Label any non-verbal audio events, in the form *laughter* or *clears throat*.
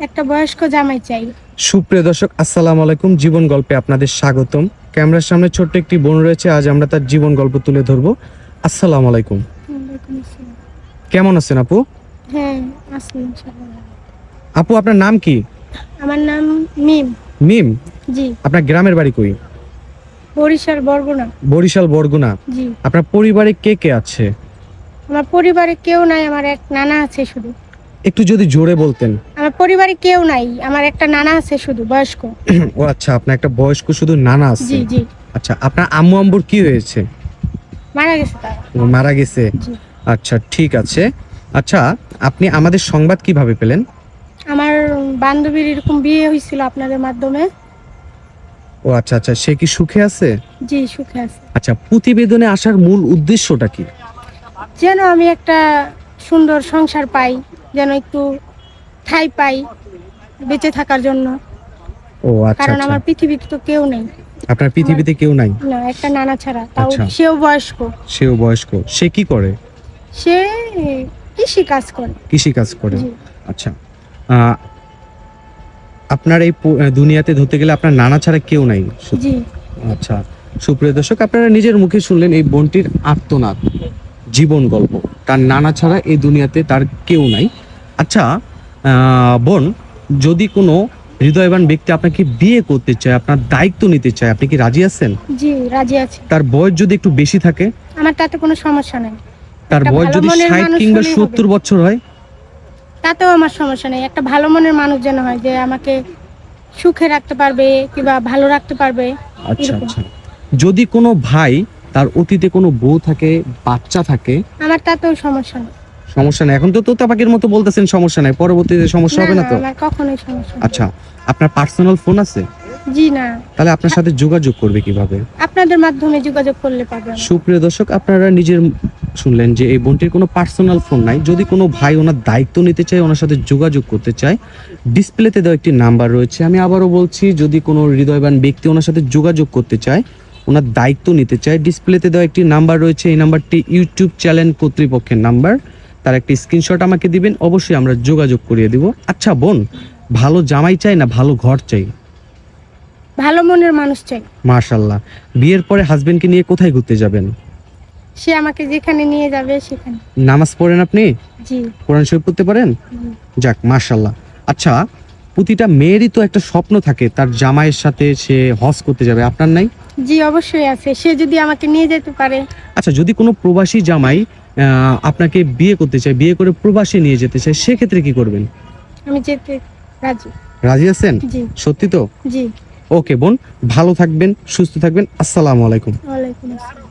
একটা বয়স্ক জামাই চাই। সুপ্রিয় দর্শক আসসালামু আলাইকুম। জীবন গল্পে আপনাদের স্বাগতম। ক্যামেরার সামনে ছোট্ট একটি বোন রয়েছে আজ আমরা তার জীবন গল্প তুলে ধরবো। আসসালামু আলাইকুম। কেমন আছেন আপু? হ্যাঁ আছি আপু আপনার নাম কি? আমার নাম মিম। মিম? জি। আপনার গ্রামের বাড়ি কই? বরিশাল বরগুনা। বরিশাল বরগুনা। জি। আপনার পরিবারে কে কে আছে? আমার পরিবারে কেউ নাই আমার এক নানা আছে শুধু। একটু যদি জোরে বলতেন। আমার পরিবারে কেউ নাই আমার একটা নানা আছে শুধু বয়স্ক। *clears throat* ও আচ্ছা আপনার একটা বয়স্ক শুধু নানা আছে? জি জি। আচ্ছা আপনার আম্মু আম্বুর কি হয়েছে? মারা গেছে তারা। ও মারা গেছে? জি। আচ্ছা ঠিক আছে। আচ্ছা আপনি আমাদের সংবাদ কীভাবে পেলেন? আমার বান্ধবীর এরকম বিয়ে হয়েছিল আপনাদের মাধ্যমে। ও আচ্ছা আচ্ছা সে কি সুখে আছে? জি সুখে আছে। আচ্ছা প্রতিবেদনে আসার মূল উদ্দেশ্যটা কি? যেন আমি একটা সুন্দর সংসার পাই যেন একটু ঠাই পাই বেঁচে থাকার জন্য। ও আচ্ছা কারণ আচ্ছা। আমার পৃথিবীতে তো কেউ নেই। আপনার পৃথিবীতে কেউ নাই? না একটা নানা ছাড়া। তাও আচ্ছা। সেও বয়স্ক। সেও বয়স্ক। সে কি করে? সে কৃষি কাজ করে। কৃষি কাজ করে। জি। আচ্ছা। আহ, আপনার এই প- দুনিয়াতে ধরতে গেলে আপনার নানা ছাড়া কেউ নাই? সু- জি। আচ্ছা। সুপ্রিয় দর্শক আপনারা নিজের মুখে শুনলেন এই বোনটির আত্মনাদ জীবন গল্প। তার নানা ছাড়া এই দুনিয়াতে তার কেউ নাই। আচ্ছা বোন যদি কোনো হৃদয়বান ব্যক্তি আপনাকে বিয়ে করতে চায় আপনার দায়িত্ব নিতে চায় আপনি কি রাজি আছেন? জি রাজি আছি। তার বয়স যদি একটু বেশি থাকে? আমার তাতে কোনো সমস্যা নেই। তার বয়স যদি ষাট কিংবা। সত্তর বছর হয়? তাতেও আমার সমস্যা নেই। একটা ভালো মনের মানুষ যেন হয় যে আমাকে সুখে রাখতে পারবে কিংবা ভালো রাখতে পারবে আচ্ছা আচ্ছা। যদি কোনো ভাই তার অতীতে কোনো বউ থাকে বাচ্চা থাকে? আমার তাতেও সমস্যা নেই। সমস্যা নাই। এখন তো তোতা পাখির মতো বলতেছেন সমস্যা নাই পরবর্তীতে সমস্যা হবে না তো? আমার কখনোই সমস্যা আচ্ছা আপনার পার্সোনাল ফোন আছে? জি না। তাহলে আপনার সাথে যোগাযোগ করবে কীভাবে? আপনাদের মাধ্যমে যোগাযোগ করলে পাবে আমার। সুপ্রিয় দর্শক আপনারা নিজের শুনলেন যে এই বোনটির কোনো পার্সোনাল ফোন নাই। যদি কোনো ভাই ওনার দায়িত্ব নিতে চায় ওনার সাথে যোগাযোগ করতে চায় ডিসপ্লেতে দেওয়া একটি নাম্বার রয়েছে। আমি আবারও বলছি যদি কোনো হৃদয়বান ব্যক্তি ওনার সাথে যোগাযোগ করতে চায় ওনার দায়িত্ব নিতে চায় ডিসপ্লেতে দেওয়া একটি নাম্বার রয়েছে। এই নাম্বারটি ইউটিউব চ্যানেল কর্তৃপক্ষের নাম্বার তার একটি স্ক্রিনশট আমাকে দিবেন অবশ্যই আমরা যোগাযোগ করিয়ে দিব। আচ্ছা বোন ভালো জামাই চাই না ভালো ঘর চাই? ভালো মনের মানুষ চাই। মার্শাল্লাহ বিয়ের পরে হাজবেন্ডকে নিয়ে কোথায় ঘুরতে যাবেন? সে আমাকে যেখানে নিয়ে যাবে সেখানে। নামাজ পড়েন আপনি? জি। কোরআন শরীফ পড়তে পারেন? যাক মার্শাল্লাহ আচ্ছা প্রতিটা মেয়েরই তো একটা স্বপ্ন থাকে তার জামাইয়ের সাথে সে হজ করতে যাবে আপনার নাই? জি অবশ্যই আছে। সে যদি আমাকে নিয়ে যেতে পারে। আচ্ছা যদি কোনো প্রবাসী জামাই আপনাকে বিয়ে করতে চায় বিয়ে করে প্রবাসে নিয়ে যেতে চায় সেক্ষেত্রে কি করবেন? আমি যেতে রাজি। রাজি আছেন? সত্যি তো? জি। ওকে বোন ভালো থাকবেন সুস্থ থাকবেন আসসালামু আলাইকুম। ওয়ালাইকুম আসসালাম।